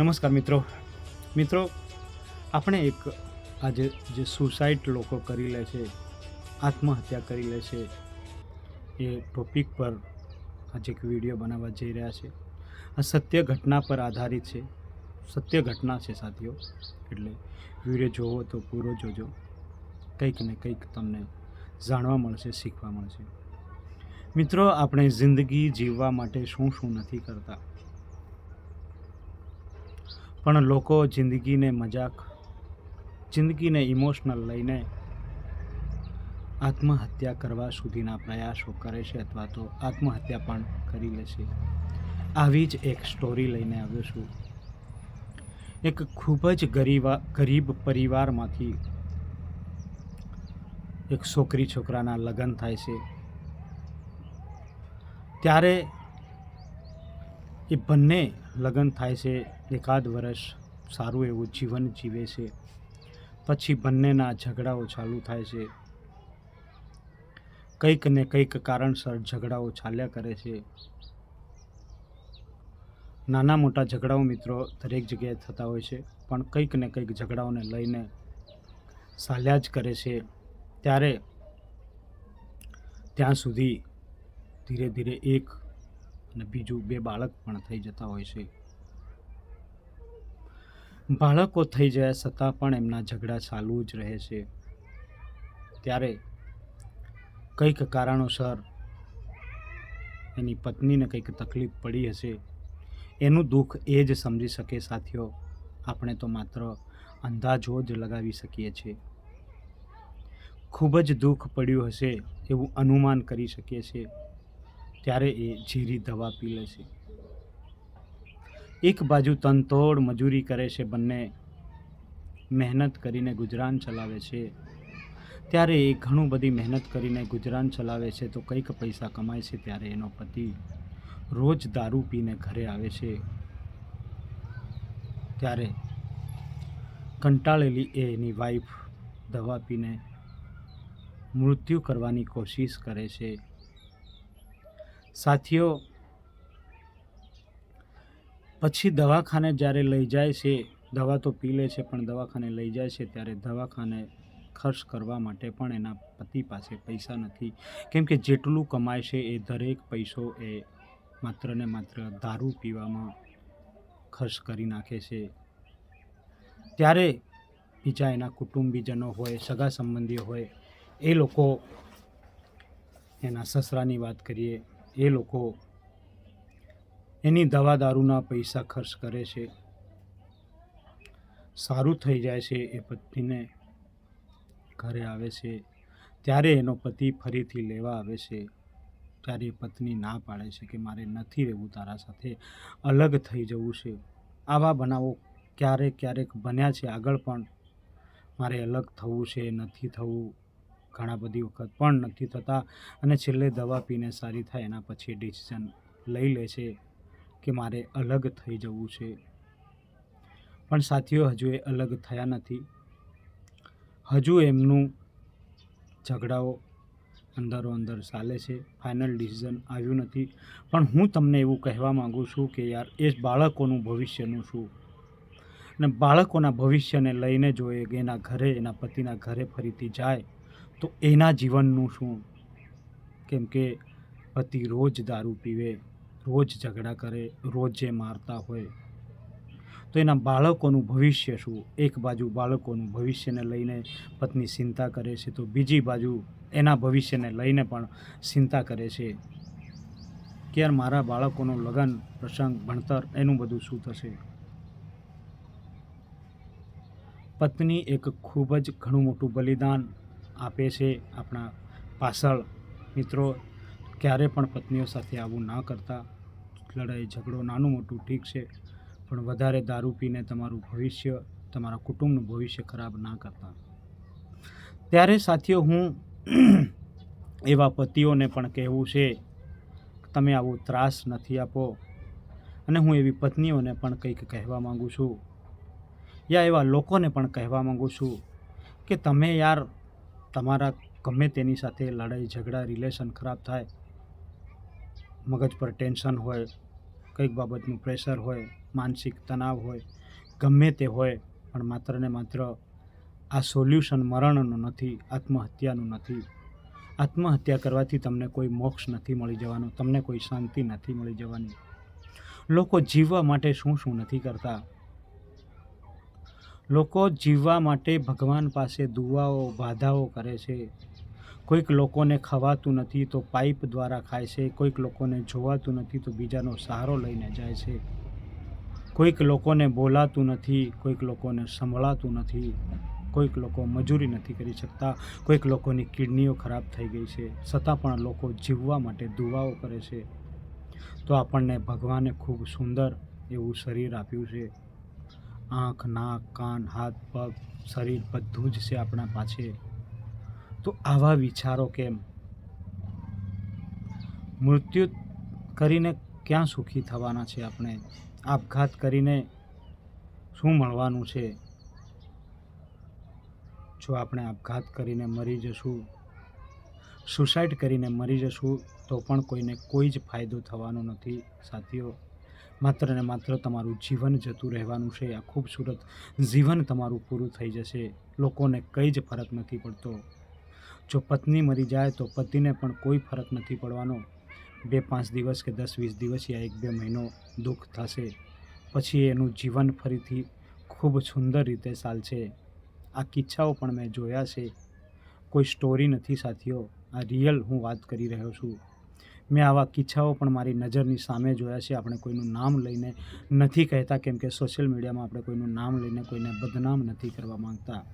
નમસ્કાર મિત્રો. મિત્રો, આપણે એક આજે જે સુસાઇડ લોકો કરી લે છે, આત્મહત્યા કરી લે છે, એ ટોપિક પર આજે એક વીડિયો બનાવવા જઈ રહ્યા છે. આ સત્ય ઘટના પર આધારિત છે. સત્ય ઘટના છે સાથીઓ. એટલે વીડિયો જોવો તો પૂરો જોજો. કંઈક ને કંઈક તમને જાણવા મળશે, શીખવા મળશે. મિત્રો, આપણે જિંદગી જીવવા માટે શું શું નથી કરતા? પણ લોકો જિંદગીને મજાક, જિંદગીને ઇમોશનલ લઈને આત્મહત્યા કરવા સુધીના પ્રયાસો કરે છે અથવા તો આત્મહત્યા પણ કરી લે છે. આવી જ એક સ્ટોરી લઈને આવ્યો છું. એક ખૂબ જ ગરીબા ગરીબ પરિવારમાંથી એક છોકરી છોકરાના લગ્ન થાય છે. ત્યારે એ બંને લગ્ન થાય છે, એકાદ વર્ષ સારું એવું જીવન જીવે છે, પછી બંનેના ઝઘડાઓ ચાલુ થાય છે. કંઈક ને કંઈક કારણસર ઝઘડાઓ ચાલ્યા કરે છે. નાના મોટા ઝઘડાઓ મિત્રો દરેક જગ્યાએ થતા હોય છે, પણ કંઈક ને કંઈક ઝઘડાઓને લઈને ચાલ્યા જ કરે છે. ત્યારે ત્યાં સુધી ધીરે ધીરે એક અને બીજું બે બાળક પણ થઈ જતા હોય છે. બાળકો થઈ જાય છતાં પણ એમના ઝઘડા ચાલુ જ રહે છે. ત્યારે કંઈક કારણોસર એની પત્નીને કંઈક તકલીફ પડી હશે. એનું દુઃખ એ જ સમજી શકે સાથીઓ, આપણે તો માત્ર અંદાજો જ લગાવી શકીએ છીએ. ખૂબ જ દુઃખ પડ્યું હશે એવું અનુમાન કરી શકીએ છીએ. ત્યારે એ ઝીરી દવા પી લે છે. એક બાજુ તનતોડ મજૂરી કરે છે, બંને મહેનત કરીને ગુજરાન ચલાવે છે. ત્યારે એ ઘણું બધી મહેનત કરીને ગુજરાન ચલાવે છે તો કંઈક પૈસા કમાય છે ત્યારે એનો પતિ રોજ દારૂ પીને ઘરે આવે છે. ત્યારે કંટાળેલી એ એની વાઈફ દવા પીને મૃત્યુ કરવાની કોશિશ કરે છે. સાથીઓ, પછી દવાખાને જ્યારે લઈ જાય છે, દવા તો પી લે છે, પણ દવાખાને લઈ જાય છે, ત્યારે દવાખાને ખર્ચ કરવા માટે પણ એના પતિ પાસે પૈસા નથી. કેમ કે જેટલું કમાય છે એ દરેક પૈસો એ માત્ર ને માત્ર દારૂ પીવામાં ખર્ચ કરી નાખે છે. ત્યારે બીજા એના કુટુંબીજનો હોય, સગા સંબંધીઓ હોય, એ લોકો એના સસરાની વાત કરીએ એ લોકો એની દવા દારૂના પૈસા ખર્ચ કરે છે. સારું થઈ જાય છે એ પત્નીને ઘરે આવે છે. ત્યારે એનો પતિ ફરીથી લેવા આવે છે. ત્યારે એ પત્ની ના પાડે છે કે મારે નથી રહેવું તારા સાથે. અલગ થઈ જવું છે. આવા બનાવો ક્યારેક ક્યારેક બન્યા છે આગળ પણ. મારે અલગ થવું છે, નથી થવું. ઘણા બધી વખત પણ નથી થતા અને છેલ્લે દવા પીને સારી થાય એના પછી ડિસિઝન લઈ લે છે કે મારે અલગ થઈ જવું છે. પણ સાથીઓ, હજુ એ અલગ થયા નથી. હજુ એમનું ઝઘડાઓ અંદરો અંદર ચાલે છે. ફાઇનલ ડિસિઝન આવ્યું નથી. પણ હું તમને એવું કહેવા માગું છું કે યાર, એ બાળકોનું ભવિષ્યનું શું? અને બાળકોના ભવિષ્યને લઈને જો એના ઘરે, એના પતિના ઘરે ફરીથી જાય તો એના જીવનનું શું? કેમ કે પતિ રોજ દારૂ પીવે, રોજ ઝઘડા કરે, રોજ મારતા હોય. તો એના બાળકોનું ભવિષ્ય શું? એક બાજુ બાળકોનું ભવિષ્યને લઈને પત્ની ચિંતા કરે છે, તો બીજી બાજુ એના ભવિષ્યને લઈને પણ ચિંતા કરે છે. કે યાર મારા બાળકોનું લગ્ન, પ્રસંગ, ભણતર એનું બધું શું થશે? પત્ની એક ખૂબ જ ઘણું મોટું બલિદાન આપે છે આપણા પાછળ મિત્રો. ક્યારે પણ પત્નીઓ સાથે આવું ના કરતા લડાઈ, ઝઘડો નાનું મોટું ઠીક છે, પણ વધારે દારૂ પીને તમારું ભવિષ્ય, તમારા કુટુંબનું ભવિષ્ય ખરાબ ના કરતા. ત્યારે સાથીઓ, હું એવા પતિઓને પણ કહેવું છે, તમે આવો ત્રાસ નથી આપો. અને હું એવી પત્નીઓને પણ કંઈક કહેવા માગું છું. યા એવા લોકોને પણ કહેવા માગું છું કે, તમે યાર તમારા ગમે તેની સાથે લડાઈ, ઝઘડા, રિલેશન ખરાબ થાય, મગજ પર ટેન્શન હોય, કંઈક બાબતનું પ્રેશર હોય, માનસિક તણાવ હોય, ગમે તે હોય, પણ માત્ર ને માત્ર આ સોલ્યુશન મરણનું નથી, આત્મહત્યાનું નથી. આત્મહત્યા કરવાથી તમને કોઈ મોક્ષ નથી મળી જવાનો, તમને કોઈ શાંતિ નથી મળી જવાની. લોકો જીવવા માટે શું શું નથી કરતા? લોકો જીવવા માટે ભગવાન પાસે દુવાઓ બાધાઓ કરે છે. કોઈક લોકોને ખવાતું નથી તો પાઇપ દ્વારા ખાય છે. કોઈક લોકોને જોવાતું નથી તો બીજાનો સહારો લઈને જાય છે. કોઈક લોકોને બોલાતું નથી, કોઈક લોકોને સંભળાતું નથી. કોઈક લોકો મજૂરી નથી કરી શકતા. કોઈક લોકોની કિડનીઓ ખરાબ થઈ ગઈ છે. છતાં પણ લોકો જીવવા માટે દુવાઓ કરે છે. તો આપણને ભગવાને ખૂબ સુંદર એવું શરીર આપ્યું છે. આંખ, નાક, કાન, હાથ, પગ, શરીર બધું જ છે આપણા પાસે. તો આવા વિચારો કેમ? મૃત્યુ કરીને ક્યાં સુખી થવાના છે આપણે? આપઘાત કરીને શું મળવાનું છે? જો આપણે આપઘાત કરીને મરી જશું સુસાઇડ કરીને મરી જશું, તો પણ કોઈને કોઈ જ ફાયદો થવાનો નથી, સાથીઓ. માત્ર ને માત્ર તમારું જીવન જતું રહેવાનું છે. આ ખૂબસૂરત જીવન તમારું પૂરું થઈ જશે. લોકોને કંઈ જ ફરક નથી પડતો. જો પત્ની મરી જાય તો પતિને પણ કોઈ ફરક નથી પડવાનો. બે પાંચ દિવસ કે દસ વીસ દિવસ યા એક બે મહિનો દુઃખ થશે. પછી એનું જીવન ફરીથી ખૂબ સુંદર રીતે ચાલશે. આ કિસ્સાઓ પણ મેં જોયા છે. કોઈ સ્ટોરી નથી, સાથીઓ. આ રિયલ હું વાત કરી રહ્યો છું. મેં આવા કિસ્સાઓ પણ મારી નજરની સામે જોયા છે. આપણે કોઈનું નામ લઈને નથી કહેતા, કેમ કે સોશિયલ મીડિયામાં આપણે કોઈનું નામ લઈને કોઈને બદનામ નથી કરવા માંગતા.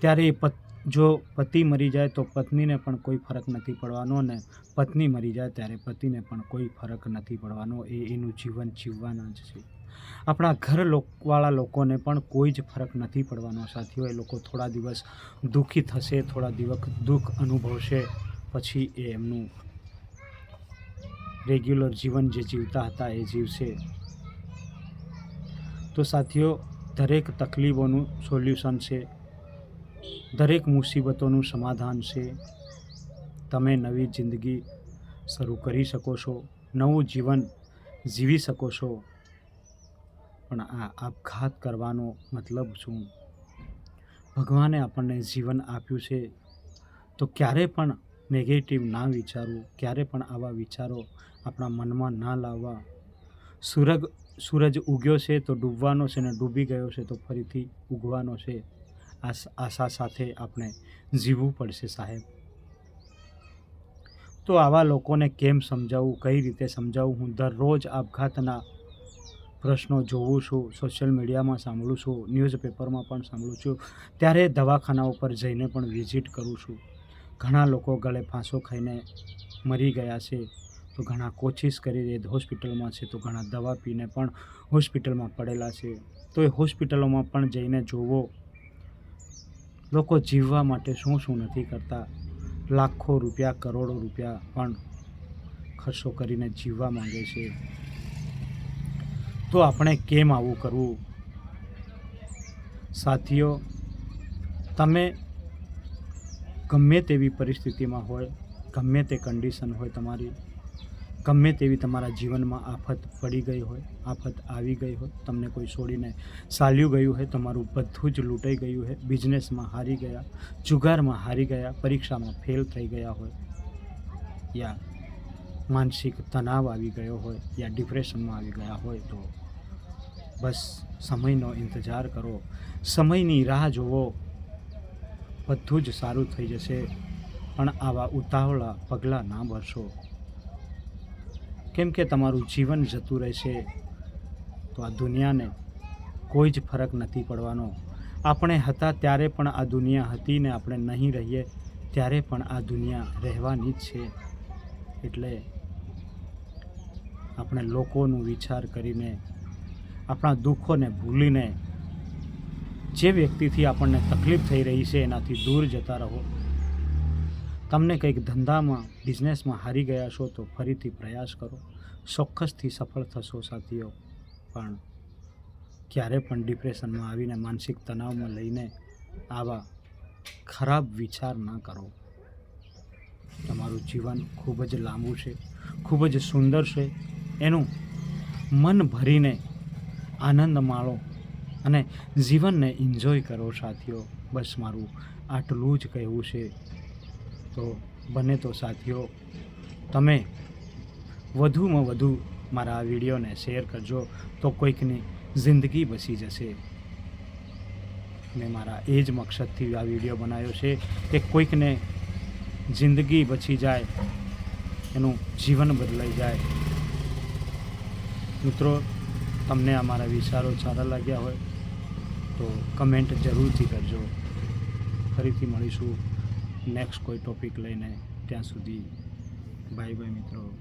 ત્યારે એ પત, જો પતિ મરી જાય તો પત્નીને પણ કોઈ ફરક નથી પડવાનો અને પત્ની મરી જાય ત્યારે પતિને પણ કોઈ ફરક નથી પડવાનો. એ એનું જીવન જીવવાના જ છે. આપણા ઘર લોકવાળા લોકોને પણ કોઈ જ ફરક નથી પડવાનો. સાથીઓ, એ લોકો થોડા દિવસ દુઃખી થશે, થોડા દિવસ દુઃખ અનુભવશે. પછી એ એમનું રેગ્યુલર જીવન જે જીવતા હતા એ જીવશે. તો સાથીઓ, દરેક તકલીફોનું સોલ્યુશન છે. દરેક મુસીબતોનું સમાધાન છે. તમે નવી જિંદગી શરૂ કરી શકો છો, નવું જીવન જીવી શકો છો. પણ આ આપઘાત કરવાનો મતલબ શું? ભગવાને આપણને જીવન આપ્યું છે. તો ક્યારે પણ નેગેટિવ ના વિચારવું, ક્યારે પણ આવા વિચારો આપણા મનમાં ના લાવવા. સૂરજ સૂરજ ઉગ્યો છે તો ડૂબવાનો છે ને ડૂબી ગયો છે તો ફરીથી ઉગવાનો છે. આ આશા સાથે આપણે જીવવું પડશે સાહેબ. તો આવા લોકોને કેમ સમજાવવું કઈ રીતે સમજાવવું હું દરરોજ આપઘાતના પ્રશ્નો જોઉં છું સોશિયલ મીડિયામાં સાંભળું છું ન્યૂઝપેપરમાં પણ સાંભળું છું. ત્યારે દવાખાના ઉપર જઈને પણ વિઝિટ કરું છું. ઘણા લોકો ગળે ફાંસો ખાઈને મરી ગયા છે. તો ઘણા કોશિશ કરી હોસ્પિટલમાં છે તો ઘણા દવા પીને પણ હોસ્પિટલમાં પડેલા છે. તો એ હોસ્પિટલોમાં પણ જઈને જોવો, લોકો જીવવા માટે શું શું નથી કરતા. લાખો રૂપિયા, કરોડો રૂપિયા પણ ખર્ચો કરીને જીવવા માંગે છે. તો આપણે કેમ આવું કરવું? સાથીઓ, તમે ગમે તેવી પરિસ્થિતિમાં હોય, ગમે તે કન્ડિશન હોય તમારી, ગમે તેવી તમારા જીવનમાં આફત પડી ગઈ હોય, આફત આવી ગઈ હોય, તમને કોઈ છોડીને ચાલ્યું ગયું હોય, તમારું બધું જ લૂંટાઈ ગયું હોય બિઝનેસમાં હારી ગયા, જુગારમાં હારી ગયા, પરીક્ષામાં ફેલ થઈ ગયા હોય, યા માનસિક તણાવ આવી ગયો હોય, યા ડિપ્રેશનમાં આવી ગયા હોય, તો બસ સમયનો ઇંતજાર કરો. સમયની રાહ જોવો બધું જ સારું થઈ જશે. પણ આવા ઉતાવળા પગલાં ના ભરશો. કેમ કે તમારું જીવન જતું રહેશે. તો આ દુનિયાને કોઈ જ ફરક નથી પડવાનો. આપણે હતા ત્યારે પણ આ દુનિયા હતી ને આપણે નહીં રહીએ, ત્યારે પણ આ દુનિયા રહેવાની જ છે. એટલે આપણે લોકોનું વિચાર કરીને, આપણા દુઃખોને ભૂલીને જે વ્યક્તિથી આપણને તકલીફ થઈ રહી છે એનાથી દૂર જતા રહો. તમને કંઈક ધંધામાં, બિઝનેસમાં હારી ગયા છો તો ફરીથી પ્રયાસ કરો. ચોક્કસથી સફળ થશો સાથીઓ. પણ ક્યારે પણ ડિપ્રેશનમાં આવીને માનસિક તણાવમાં લઈને આવા ખરાબ વિચાર ના કરો. તમારું જીવન ખૂબ જ લાંબુ છે, ખૂબ જ સુંદર છે. એનું મન ભરીને આનંદ માણો. અને જીવનને એન્જોય કરો સાથીઓ. બસ મારું આટલું જ કહેવું છે. તો બને તો સાથીઓ, તમે વધુમાં વધુ મારા આ વિડીયોને શેર કરજો તો કોઈકની જિંદગી બચી જશે. મેં મારા એ જ મકસદથી આ વીડિયો બનાવ્યો છે કે કોઈકને જિંદગી બચી જાય, એનું જીવન બદલાઈ જાય. મિત્રો, તમને અમારા વિચારો સારા લાગ્યા હોય તો કમેન્ટ જરૂરથી કરજો. ફરીથી મળીશું નેક્સ્ટ કોઈ ટોપિક લઈને. ત્યાં સુધી બાય બાય મિત્રો.